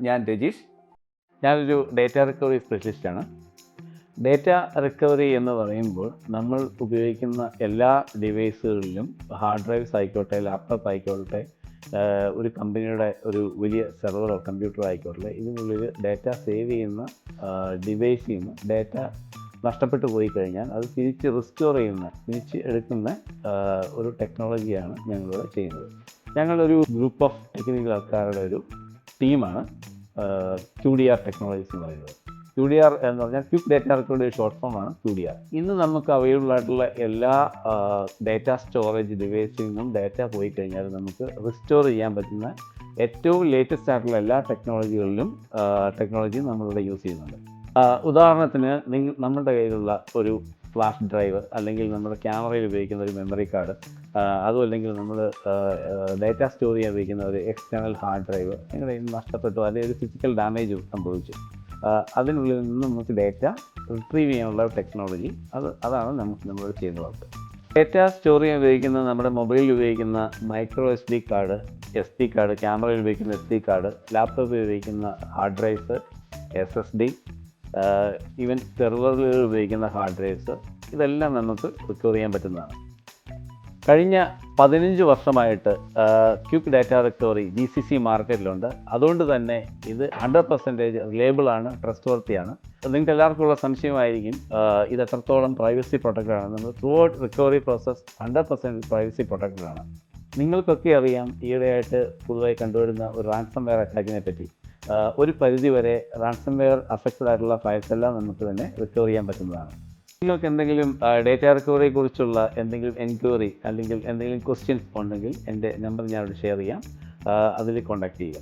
ഞാൻ രജീഷ്. ഞാനൊരു data recovery സ്പെഷ്യലിസ്റ്റാണ് ഡേറ്റ റിക്കവറി എന്ന് പറയുമ്പോൾ നമ്മൾ ഉപയോഗിക്കുന്ന എല്ലാ ഡിവൈസുകളിലും ഹാർഡ് ഡ്രൈവ്സ് ആയിക്കോട്ടെ ലാപ്ടോപ്പ് ആയിക്കോട്ടെ ഒരു കമ്പനിയുടെ ഒരു വലിയ സെർവറോ കമ്പ്യൂട്ടറോ ആയിക്കോട്ടെ ഇതിനുള്ളിൽ ഡേറ്റ സേവ് ചെയ്യുന്ന ഡിവൈസിൽ നിന്ന് ഡേറ്റ നഷ്ടപ്പെട്ടു പോയി കഴിഞ്ഞാൽ അത് തിരിച്ച് റിസ്റ്റോർ ചെയ്യുന്ന തിരിച്ച് എടുക്കുന്ന ഒരു ടെക്നോളജിയാണ് ഞങ്ങളിവിടെ ചെയ്യുന്നത്. ഞങ്ങളൊരു ഗ്രൂപ്പ് ഓഫ് ടെക്നിക്കൽ ആൾക്കാരുടെ ഒരു ടീമാണ് ക്യു ഡി ആർ ടെക്നോളജീസ് എന്ന് പറയുന്നത്. ക്യു ഡി ആർ എന്ന് പറഞ്ഞാൽ ക്വിക്ക് ഡേറ്റ റിക്കവറി ഷോർട്ട് ഫോമാണ് ക്യു ഡി ആർ ഇന്ന് നമുക്ക് അവൈലബിൾ ആയിട്ടുള്ള എല്ലാ ഡേറ്റ സ്റ്റോറേജ് ഡിവൈസിൽ നിന്നും ഡേറ്റ പോയി കഴിഞ്ഞാൽ നമുക്ക് റിസ്റ്റോർ ചെയ്യാൻ പറ്റുന്ന ഏറ്റവും ലേറ്റസ്റ്റ് ആയിട്ടുള്ള എല്ലാ ടെക്നോളജികളിലും ടെക്നോളജിയും നമ്മളിവിടെ യൂസ് ചെയ്യുന്നുണ്ട്. ഉദാഹരണത്തിന് നിങ്ങൾ നമ്മുടെ കയ്യിലുള്ള ഒരു ഫ്ലാഷ് ഡ്രൈവ് അല്ലെങ്കിൽ നമ്മുടെ ക്യാമറയിൽ ഉപയോഗിക്കുന്ന ഒരു മെമ്മറി കാർഡ് അതും അല്ലെങ്കിൽ നമ്മൾ ഡേറ്റ സ്റ്റോർ ചെയ്യാൻ ഉപയോഗിക്കുന്ന ഒരു എക്സ്റ്റേണൽ ഹാർഡ് ഡ്രൈവ് അങ്ങനെ നഷ്ടപ്പെട്ടു അല്ലെങ്കിൽ ഒരു ഫിസിക്കൽ ഡാമേജ് സംഭവിച്ചു. അതിനുള്ളിൽ നിന്ന് നമുക്ക് ഡേറ്റ റിട്രീവ് ചെയ്യാനുള്ള ടെക്നോളജി അത് അതാണ് നമുക്ക് നമ്മൾ ചെയ്യുന്ന വർക്ക് ഡേറ്റ സ്റ്റോർ ചെയ്യാൻ ഉപയോഗിക്കുന്ന നമ്മുടെ മൊബൈലിൽ ഉപയോഗിക്കുന്ന micro S D card S D card ക്യാമറയിൽ ഉപയോഗിക്കുന്ന എസ് ഡി കാർഡ് ലാപ്ടോപ്പിൽ ഉപയോഗിക്കുന്ന hard drives S S D even സെർവറുകളിൽ ഉപയോഗിക്കുന്ന ഹാർഡ് ഡ്രൈവ്സ് ഇതെല്ലാം നമുക്ക് റിക്കവർ ചെയ്യാൻ പറ്റുന്നതാണ്. കഴിഞ്ഞ പതിനഞ്ച് വർഷമായിട്ട് quick data recovery G C C മാർക്കറ്റിലുണ്ട് അതുകൊണ്ട് തന്നെ ഇത് ഹൺഡ്രഡ് പെർസെന്റേജ് റിലേബിളാണ് ട്രസ്റ്റ് വർത്തിയാണ് നിങ്ങൾക്ക് എല്ലാവർക്കും ഉള്ള സംശയമായിരിക്കും ഇത് എത്രത്തോളം പ്രൈവസി പ്രൊട്ടക്റ്റഡ് ആണ്. നമ്മൾ throughout recovery process hundred percent privacy protected ആണ്. നിങ്ങൾക്കൊക്കെ അറിയാം ഈയിടെയായിട്ട് പൊതുവായി കണ്ടുവരുന്ന ഒരു റാൻസം വെയർ അറ്റാക്കിനെ പറ്റി. ഒരു പരിധി വരെ റാൻസം വെയർ അഫക്റ്റഡ് ആയിട്ടുള്ള ഫയൽസ് എല്ലാം നമുക്ക് തന്നെ റിക്കവർ ചെയ്യാൻ പറ്റുന്നതാണ്. നിങ്ങൾക്ക് എന്തെങ്കിലും ഡേറ്റ റിക്കവറിയെ കുറിച്ചുള്ള എന്തെങ്കിലും എൻക്വയറി അല്ലെങ്കിൽ എന്തെങ്കിലും ക്വസ്റ്റ്യൻസ് ഉണ്ടെങ്കിൽ എന്റെ നമ്പർ ഞാനോട് ഷെയർ ചെയ്യാം. അതിൽ കോൺടാക്ട് ചെയ്യുക.